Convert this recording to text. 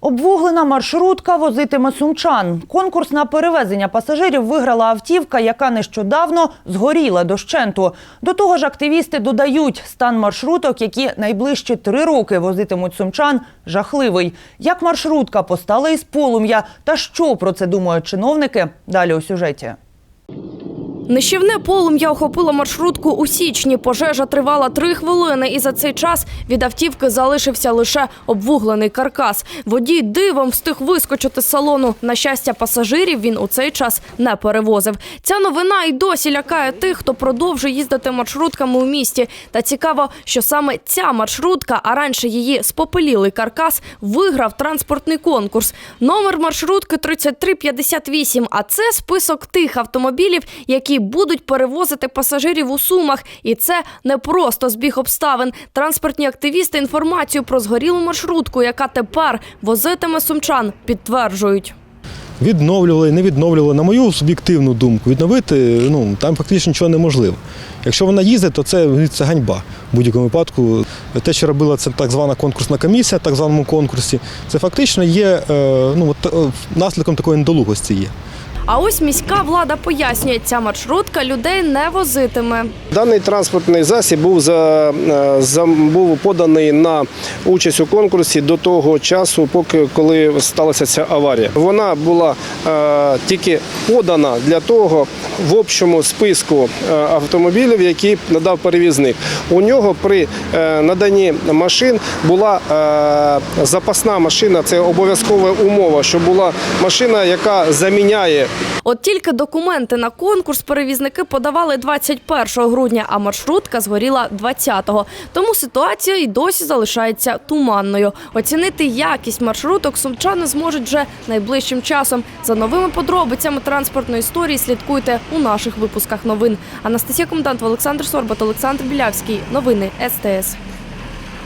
Обвуглена маршрутка возитиме сумчан. Конкурс на перевезення пасажирів виграла автівка, яка нещодавно згоріла дощенту. До того ж, активісти додають, стан маршруток, які найближчі три роки возитимуть сумчан, жахливий. Як маршрутка постала із полум'я та що про це думають чиновники? Далі у сюжеті. Нищівне полум'я охопило маршрутку у січні. Пожежа тривала три хвилини, і за цей час від автівки залишився лише обвуглений каркас. Водій дивом встиг вискочити з салону. На щастя, пасажирів він у цей час не перевозив. Ця новина й досі лякає тих, хто продовжує їздити маршрутками у місті. Та цікаво, що саме ця маршрутка, а раніше її спопелілий каркас, виграв транспортний конкурс. Номер маршрутки 3358, а це список тих автомобілів, які будуть перевозити пасажирів у сумах. І це не просто збіг обставин. Транспортні активісти інформацію про згорілу маршрутку, яка тепер возитиме сумчан, підтверджують. відновлювали, не відновлювали. На мою суб'єктивну думку, відновити ну там фактично нічого неможливо. Якщо вона їздить, то це, це ганьба в будь-якому випадку. Те, що робила це так звана конкурсна комісія, так званому конкурсі, це фактично є е, ну, е, наслідком такої недолугості є. А ось міська влада пояснює, ця маршрутка людей не возитиме. Даний транспортний засіб був за, е, за був поданий на участь у конкурсі до того часу, поки коли сталася ця аварія. Вона була е, тільки подана для того в общому списку е, автомобілів, які надав перевізник. У нього при е, наданні машин була е, запасна машина. Це обов'язкова умова, що була машина, яка заміняє От тільки документи на конкурс перевізники подавали 21 грудня, а маршрутка згоріла 20-го. Тому ситуація і досі залишається туманною. Оцінити якість маршруток сумчани зможуть вже найближчим часом. За новими подробицями транспортної історії слідкуйте у наших випусках новин. Анастасія Комендант, Олександр Сорбат, Олександр Білявський. Новини СТС.